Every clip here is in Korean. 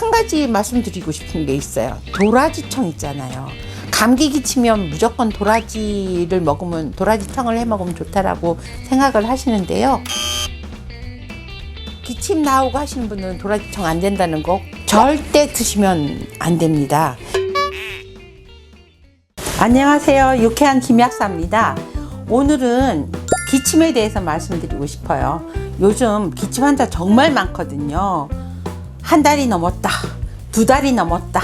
한 가지 말씀드리고 싶은 게 있어요. 도라지청 있잖아요. 감기 기치면 무조건 도라지를 먹으면 도라지청을 해 먹으면 좋다라고 생각을 하시는데요. 기침 나오고 하시는 분은 도라지청 안 된다는 거 절대 드시면 안 됩니다. 안녕하세요. 유쾌한 김약사입니다. 오늘은 기침에 대해서 말씀드리고 싶어요. 요즘 기침 환자 정말 많거든요. 한 달이 넘었다. 두 달이 넘었다.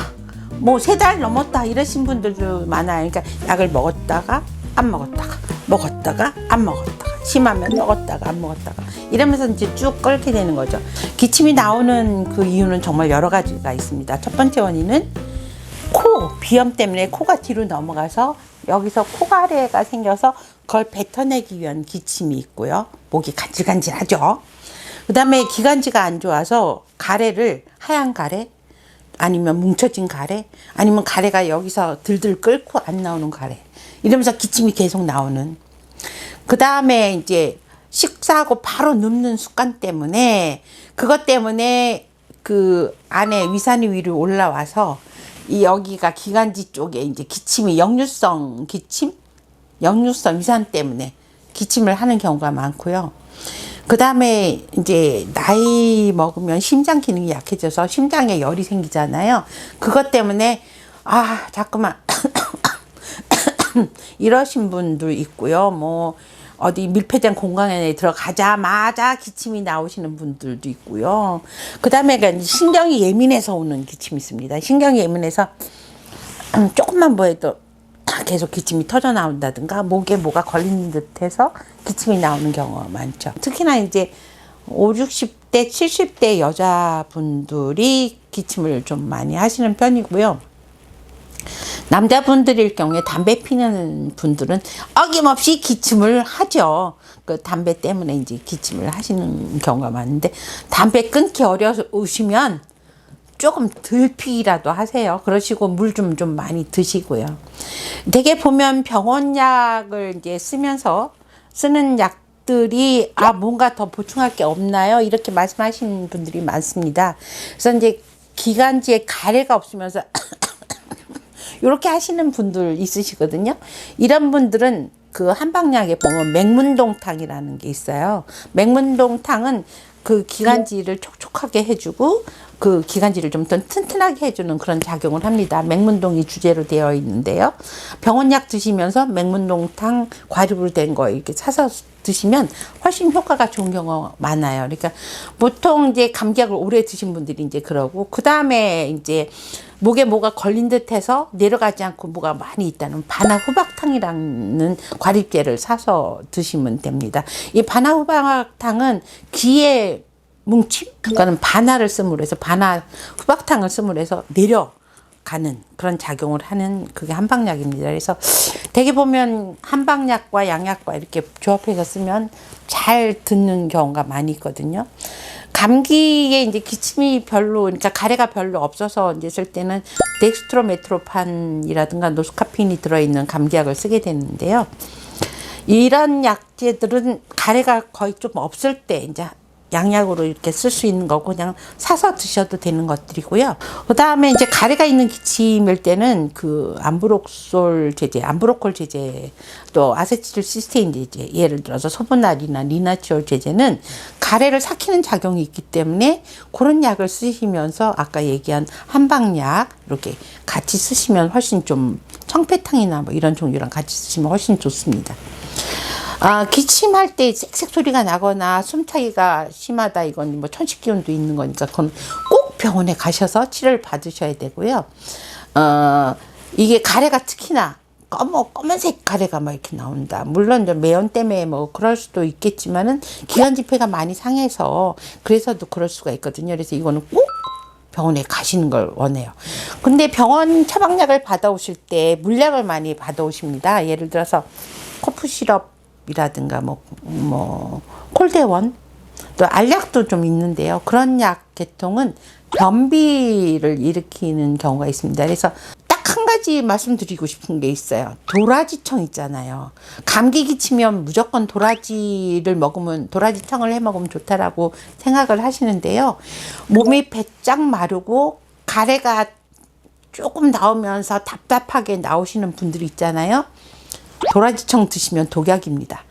뭐 세 달 넘었다. 이러신 분들도 많아요. 그러니까 약을 먹었다가 안 먹었다가 먹었다가 안 먹었다가 심하면 먹었다가 안 먹었다가 이러면서 이제 쭉 끓게 되는 거죠. 기침이 나오는 그 이유는 정말 여러 가지가 있습니다. 첫 번째 원인은 코 비염 때문에 코가 뒤로 넘어가서 여기서 코가래가 생겨서 그걸 뱉어내기 위한 기침이 있고요. 목이 간질간질하죠. 그 다음에 기관지가 안 좋아서 가래를 하얀 가래 아니면 뭉쳐진 가래 아니면 가래가 여기서 들들 끓고 안 나오는 가래 이러면서 기침이 계속 나오는 그 다음에 이제 식사하고 바로 눕는 습관 때문에 그것 때문에 그 안에 위산이 위로 올라와서 이 여기가 기관지 쪽에 이제 기침이 역류성 기침, 역류성 위산 때문에 기침을 하는 경우가 많고요. 그 다음에 이제 나이 먹으면 심장 기능이 약해져서 심장에 열이 생기잖아요. 그것 때문에 아 자꾸만 이러신 분도 있고요. 뭐 어디 밀폐된 공간에 들어가자마자 기침이 나오시는 분들도 있고요. 그 다음에 신경이 예민해서 오는 기침이 있습니다. 신경이 예민해서 음, 조금만 뭐해도 계속 기침이 터져 나온다든가 목에 뭐가 걸리는 듯해서 기침이 나오는 경우가 많죠. 특히나 이제 5, 60대, 70대 여자분들이 기침을 좀 많이 하시는 편이고요. 남자분들일 경우에 담배 피는 분들은 어김없이 기침을 하죠. 그 담배 때문에 이제 기침을 하시는 경우가 많은데 담배 끊기 어려우시면 조금 덜 피기라도 하세요. 그러시고 물좀좀 많이 드시고요. 되게 보면 병원 약을 이제 쓰면서 쓰는 약 들이 아 뭔가 더 보충할 게 없나요? 이렇게 말씀하시는 분들이 많습니다. 그래서 이제 기관지에 가래가 없으면서 이렇게 하시는 분들 있으시거든요. 이런 분들은 그 한방약에 보면 맹문동탕이라는 게 있어요. 맹문동탕은 그 기관지를 촉촉하게 해주고 그 기관지를 좀더 튼튼하게 해주는 그런 작용을 합니다. 맹문동이 주제로 되어 있는데요. 병원약 드시면서 맹문동탕 과즙으로 된거 이렇게 사서 드시면 훨씬 효과가 좋은 경우가 많아요. 그러니까 보통 이제 감기약을 오래 드신 분들이 이제 그러고 그 다음에 이제 목에 뭐가 걸린 듯해서 내려가지 않고 뭐가 많이 있다는 바나 후박탕이라는 과립제를 사서 드시면 됩니다. 이 바나 후박탕은 귀에 뭉침? 그거는 바나를 쓰므로 해서 바나 후박탕을 쓰므로 해서 내려 가는 그런 작용을 하는 그게 한방약입니다. 그래서 대개 보면 한방약과 양약과 이렇게 조합해서 쓰면 잘 듣는 경우가 많이 있거든요. 감기에 이제 기침이 별로 그러니까 가래가 별로 없어서 이제 쓸 때는 덱스트로메트로판이라든가 노스카핀이 들어있는 감기약을 쓰게 되는데요. 이런 약제들은 가래가 거의 좀 없을 때 이제 양약으로 이렇게 쓸 수 있는 거고 그냥 사서 드셔도 되는 것들이고요. 그 다음에 이제 가래가 있는 기침일 때는 그 암브록솔 제제, 암브로콜 제제, 또 아세틸 시스테인 제제, 예를 들어서 소보날이나 리나치올 제제는 가래를 삭히는 작용이 있기 때문에 그런 약을 쓰시면서 아까 얘기한 한방약 이렇게 같이 쓰시면 훨씬 좀 청패탕이나 뭐 이런 종류랑 같이 쓰시면 훨씬 좋습니다. 아, 기침할 때 쌕쌕 소리가 나거나 숨차기가 심하다 이건 뭐 천식 기운도 있는 거니까 그건 꼭 병원에 가셔서 치료를 받으셔야 되고요. 어, 이게 가래가 특히나 검어 검은색 가래가 막 이렇게 나온다. 물론 매연 때문에 뭐 그럴 수도 있겠지만은 기관 지폐가 많이 상해서 그래서도 그럴 수가 있거든요. 그래서 이거는 꼭 병원에 가시는 걸 원해요. 근데 병원 처방약을 받아오실 때 물약을 많이 받아오십니다. 예를 들어서 코프 시럽 이라든가 뭐, 뭐, 콜대원, 또 알약도 좀 있는데요. 그런 약 계통은 변비를 일으키는 경우가 있습니다. 그래서 딱 한 가지 말씀드리고 싶은 게 있어요. 도라지청 있잖아요. 감기 기치면 무조건 도라지를 먹으면, 도라지청을 해 먹으면 좋다라고 생각을 하시는데요. 몸이 배짱 마르고 가래가 조금 나오면서 답답하게 나오시는 분들이 있잖아요. 도라지청 드시면 독약입니다.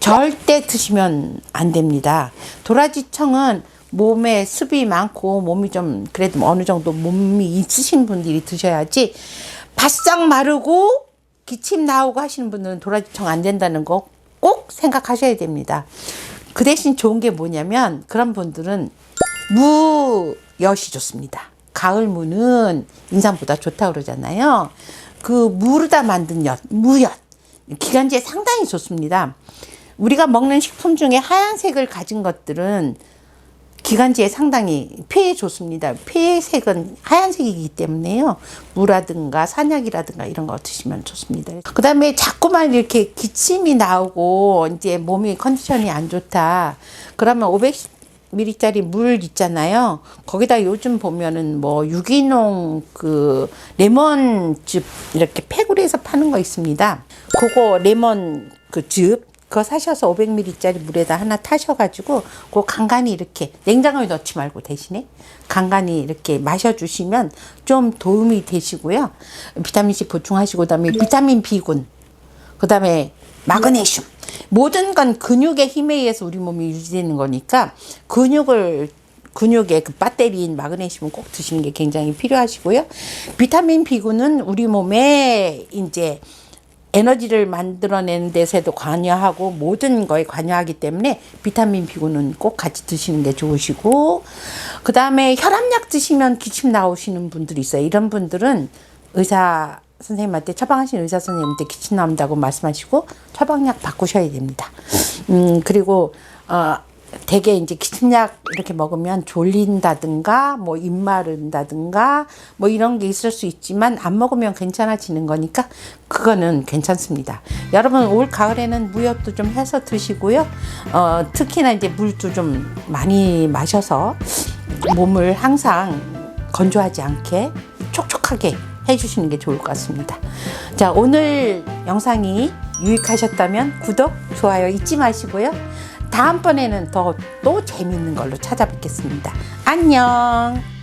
절대 드시면 안 됩니다. 도라지청은 몸에 습이 많고 몸이 좀 그래도 어느 정도 몸이 있으신 분들이 드셔야지 바싹 마르고 기침 나오고 하시는 분들은 도라지청 안 된다는 거 꼭 생각하셔야 됩니다. 그 대신 좋은 게 뭐냐면 그런 분들은 무엿이 좋습니다. 가을 무는 인삼보다 좋다 그러잖아요. 그 무르다 만든 엿, 무엿. 기관지에 상당히 좋습니다. 우리가 먹는 식품 중에 하얀색을 가진 것들은 기관지에 상당히 폐에 좋습니다. 폐의 색은 하얀색이기 때문에요. 무라든가 산약이라든가 이런 거 드시면 좋습니다. 그 다음에 자꾸만 이렇게 기침이 나오고 이제 몸이 컨디션이 안 좋다. 그러면 500ml짜리 물 있잖아요. 거기다 요즘 보면은 뭐 유기농 그 레몬즙 이렇게 팩으로 해서 파는 거 있습니다. 그거 레몬 그즙 그거 사셔서 500ml짜리 물에다 하나 타셔가지고 그 간간히 이렇게 냉장고에 넣지 말고 대신에 간간히 이렇게 마셔주시면 좀 도움이 되시고요. 비타민 C 보충하시고 그다음에 비타민 B군 그 다음에 마그네슘 모든 건 근육의 힘에 의해서 우리 몸이 유지되는 거니까 근육을 근육의 그 배터리인 마그네슘은 꼭 드시는 게 굉장히 필요하시고요. 비타민 B군은 우리 몸에 이제 에너지를 만들어내는 데서도 관여하고 모든 거에 관여하기 때문에 비타민 B군은 꼭 같이 드시는 게 좋으시고 그 다음에 혈압약 드시면 기침 나오시는 분들이 있어요. 이런 분들은 의사 선생님한테 처방하신 의사 선생님한테 기침 나온다고 말씀하시고 처방약 바꾸셔야 됩니다. 음 그리고 어 대개 이제 기침약 이렇게 먹으면 졸린다든가 뭐 입 마른다든가 뭐 이런 게 있을 수 있지만 안 먹으면 괜찮아지는 거니까 그거는 괜찮습니다. 여러분 올 가을에는 무협도 좀 해서 드시고요. 어 특히나 이제 물도 좀 많이 마셔서 몸을 항상 건조하지 않게 촉촉하게 해주시는 게 좋을 것 같습니다. 자, 오늘 영상이 유익하셨다면 구독, 좋아요 잊지 마시고요. 다음번에는 더 또 재밌는 걸로 찾아뵙겠습니다. 안녕!